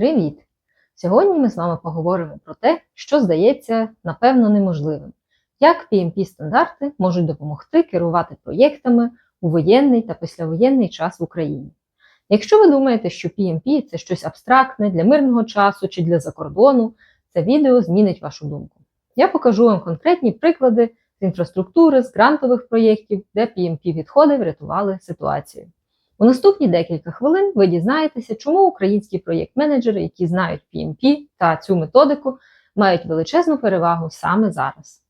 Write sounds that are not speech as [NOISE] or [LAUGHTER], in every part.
Привіт! Сьогодні ми з вами поговоримо про те, що здається напевно неможливим, як PMP-стандарти можуть допомогти керувати проєктами у воєнний та післявоєнний час в Україні. Якщо ви думаєте, що PMP – це щось абстрактне для мирного часу чи для закордону, це відео змінить вашу думку. Я покажу вам конкретні приклади з інфраструктури, з грантових проєктів, де PMP-відходи врятували ситуацію. У наступні декілька хвилин ви дізнаєтеся, чому українські проєкт-менеджери, які знають PMP та цю методику, мають величезну перевагу саме зараз.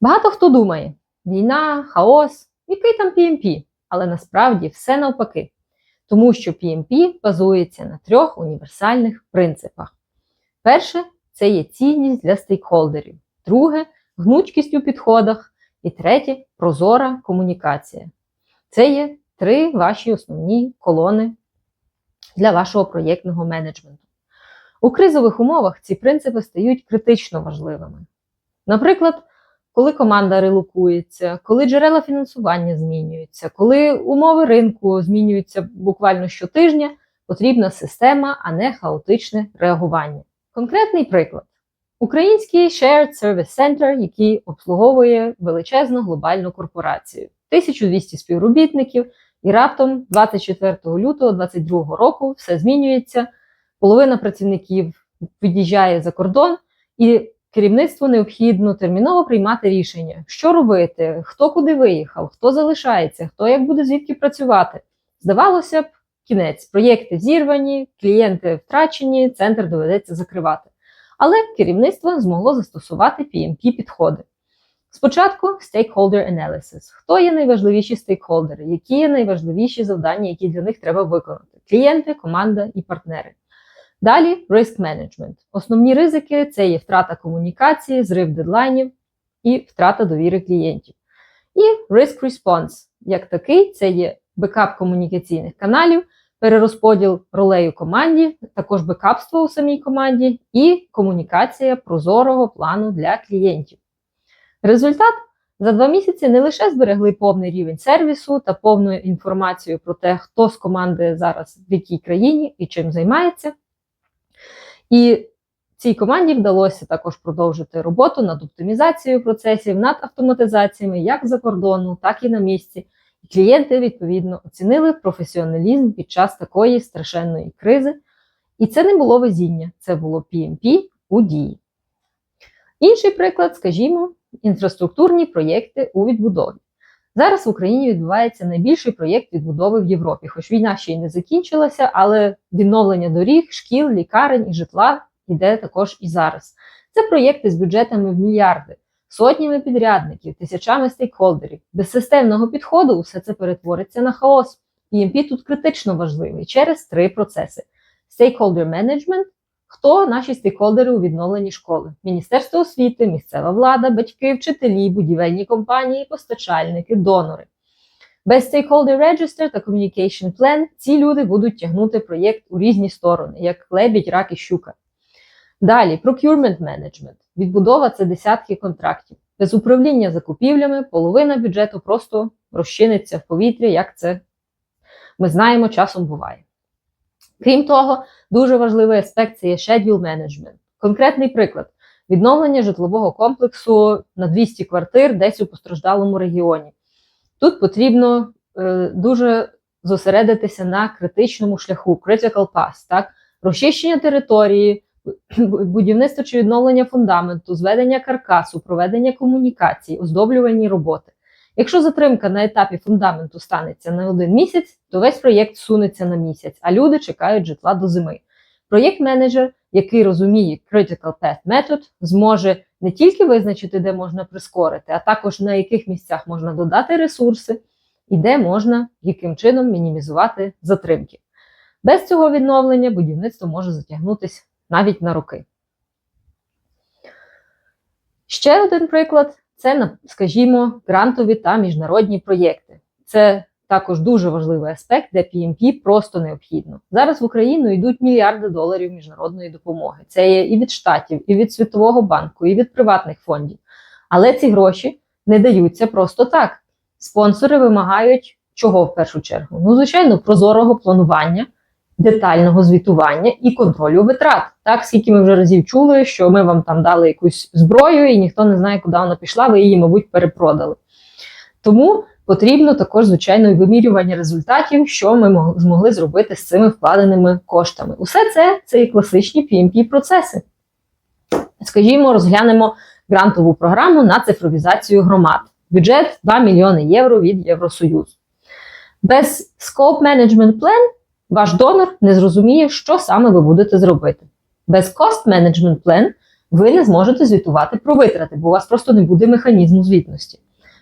Багато хто думає: війна, хаос, який там PMP? Але насправді все навпаки. Тому що PMP базується на трьох універсальних принципах. Перше це є цінність для стейкхолдерів, друге гнучкість у підходах, і третє прозора комунікація. Це є три ваші основні колони для вашого проєктного менеджменту. У кризових умовах ці принципи стають критично важливими. Наприклад, коли команда релокується, коли джерела фінансування змінюються, коли умови ринку змінюються буквально щотижня, потрібна система, а не хаотичне реагування. Конкретний приклад: український Shared Service Center, який обслуговує величезну глобальну корпорацію, 1200 співробітників, і раптом 24 лютого 2022 року все змінюється. Половина працівників від'їжджає за кордон, і керівництву необхідно терміново приймати рішення, що робити, хто куди виїхав, хто залишається, хто як буде звідки працювати. Здавалося б, кінець. Проєкти зірвані, клієнти втрачені, центр доведеться закривати. Але керівництво змогло застосувати PMP-підходи. Спочатку stakeholder analysis. Хто є найважливіші стейкхолдери, які є найважливіші завдання, які для них треба виконати: клієнти, команда і партнери. Далі risk management. Основні ризики це є втрата комунікації, зрив дедлайнів і втрата довіри клієнтів. І risk response, як такий, це є бекап комунікаційних каналів, перерозподіл ролей у команді, також бекапство у самій команді і комунікація прозорого плану для клієнтів. Результат за два місяці не лише зберегли повний рівень сервісу та повну інформацію про те, хто з команди зараз в якій країні і чим займається. І цій команді вдалося також продовжити роботу над оптимізацією процесів, над автоматизаціями як за кордону, так і на місці. І клієнти, відповідно, оцінили професіоналізм під час такої страшенної кризи. І це не було везіння, це було PMP у дії. Інший приклад, скажімо, інфраструктурні проєкти у відбудові. Зараз в Україні відбувається найбільший проєкт відбудови в Європі, хоч війна ще й не закінчилася, але відновлення доріг, шкіл, лікарень і житла йде також і зараз. Це проєкти з бюджетами в мільярди, сотнями підрядників, тисячами стейкхолдерів. Без системного підходу усе це перетвориться на хаос. PMP тут критично важливий через три процеси: Stakeholder Management, Хто наші стейкхолдери у відновленні школи? Міністерство освіти, місцева влада, батьки, вчителі, будівельні компанії, постачальники, донори. Без Stakeholder Register та Communication Plan ці люди будуть тягнути проєкт у різні сторони, як лебідь, рак і щука. Далі Procurement Management. Відбудова це десятки контрактів. Без управління закупівлями половина бюджету просто розчиниться в повітрі, як це ми знаємо, часом буває. Крім того, дуже важливий аспект це є schedule management. Конкретний приклад: відновлення житлового комплексу на 200 квартир десь у постраждалому регіоні. Тут потрібно е, дуже зосередитися на критичному шляху, critical path, так? розчищення території, будівництво чи відновлення фундаменту, зведення каркасу, проведення комунікацій, оздоблювальні роботи. Якщо затримка на етапі фундаменту станеться на один місяць, то весь проєкт сунеться на місяць, а люди чекають житла до зими. Проєкт-менеджер, який розуміє Critical Path Method, зможе не тільки визначити, де можна прискорити, а також на яких місцях можна додати ресурси і де можна яким чином мінімізувати затримки. Без цього відновлення будівництво може затягнутися навіть на роки. Ще один приклад це, скажімо, грантові та міжнародні проєкти. Це також дуже важливий аспект, де PMP просто необхідно. Зараз в Україну йдуть мільярди доларів міжнародної допомоги. Це є і від штатів, і від Світового банку, і від приватних фондів. Але ці гроші не даються просто так. Спонсори вимагають чого в першу чергу? Ну, звичайно, прозорого планування детального звітування і контролю витрат. Так, скільки ми вже разів чули, що ми вам там дали якусь зброю, і ніхто не знає, куди вона пішла, ви її, мабуть, перепродали. Тому потрібно також, звичайно, і вимірювання результатів, що ми змогли зробити з цими вкладеними коштами. Усе це це і класичні PMP процеси. Скажімо, розглянемо грантову програму на цифровізацію громад. Бюджет 2 мільйони євро від Євросоюзу. Без Scope Management Plan ваш донор не зрозуміє, що саме ви будете зробити. Без Cost Management Plan ви не зможете звітувати про витрати, бо у вас просто не буде механізму звітності.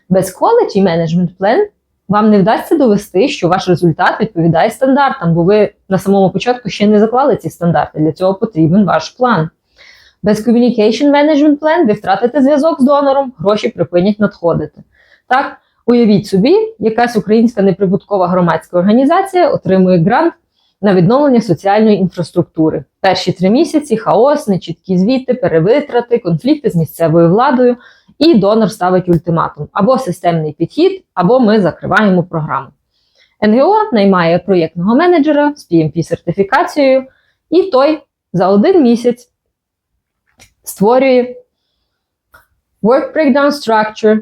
Без Quality Management Plan вам не вдасться довести, що ваш результат відповідає стандартам, бо ви на самому початку ще не заклали ці стандарти. Для цього потрібен ваш план. Без Communication Management Plan ви втратите зв'язок з донором, гроші припинять надходити. Так, уявіть собі, якась українська неприбуткова громадська організація отримує грант на відновлення соціальної інфраструктури. Перші три місяці хаос, нечіткі звіти, перевитрати, конфлікти з місцевою владою, і донор ставить ультиматум: або системний підхід, або ми закриваємо програму. НГО наймає проєктного менеджера з PMP-сертифікацією, і той за один місяць створює Work Breakdown Structure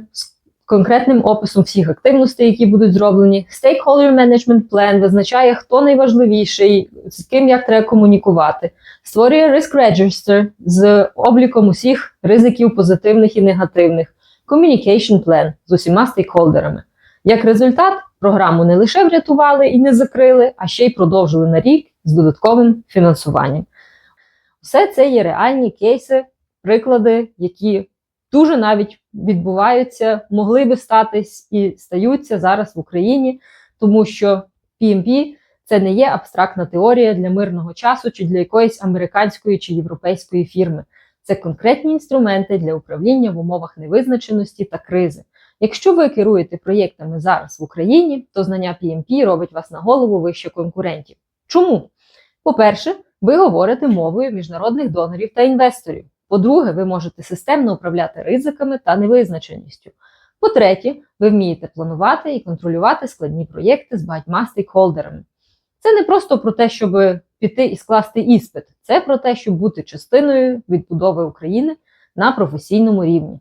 конкретним описом всіх активностей, які будуть зроблені. Stakeholder Management Plan визначає, хто найважливіший, з ким як треба комунікувати. Створює Risk Register з обліком усіх ризиків позитивних і негативних. Communication Plan з усіма стейкхолдерами. Як результат, програму не лише врятували і не закрили, а ще й продовжили на рік з додатковим фінансуванням. Все це є реальні кейси, приклади, які дуже навіть відбуваються, могли би статись і стаються зараз в Україні, тому що PMP це не є абстрактна теорія для мирного часу чи для якоїсь американської чи європейської фірми. Це конкретні інструменти для управління в умовах невизначеності та кризи. Якщо ви керуєте проєктами зараз в Україні, то знання PMP робить вас на голову вище конкурентів. Чому? По-перше, ви говорите мовою міжнародних донорів та інвесторів. По-друге, ви можете системно управляти ризиками та невизначеністю. По-третє, ви вмієте планувати і контролювати складні проєкти з багатьма стейкхолдерами. Це не просто про те, щоб піти і скласти іспит, це про те, щоб бути частиною відбудови України на професійному рівні.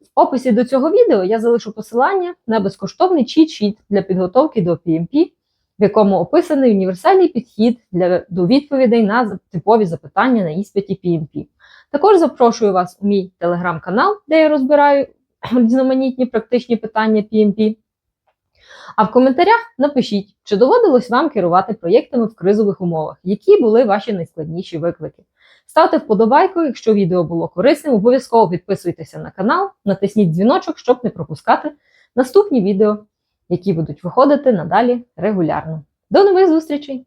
В описі до цього відео я залишу посилання на безкоштовний чіт-шіт для підготовки до PMP, в якому описаний універсальний підхід для, до відповідей на типові запитання на іспиті PMP. Також запрошую вас у мій телеграм-канал, де я розбираю [CLEARS THROAT] різноманітні практичні питання PMP. А в коментарях напишіть, чи доводилось вам керувати проєктами в кризових умовах, які були ваші найскладніші виклики. Ставте вподобайку, якщо відео було корисним, обов'язково підписуйтеся на канал, натисніть дзвіночок, щоб не пропускати наступні відео, які будуть виходити надалі регулярно. До нових зустрічей!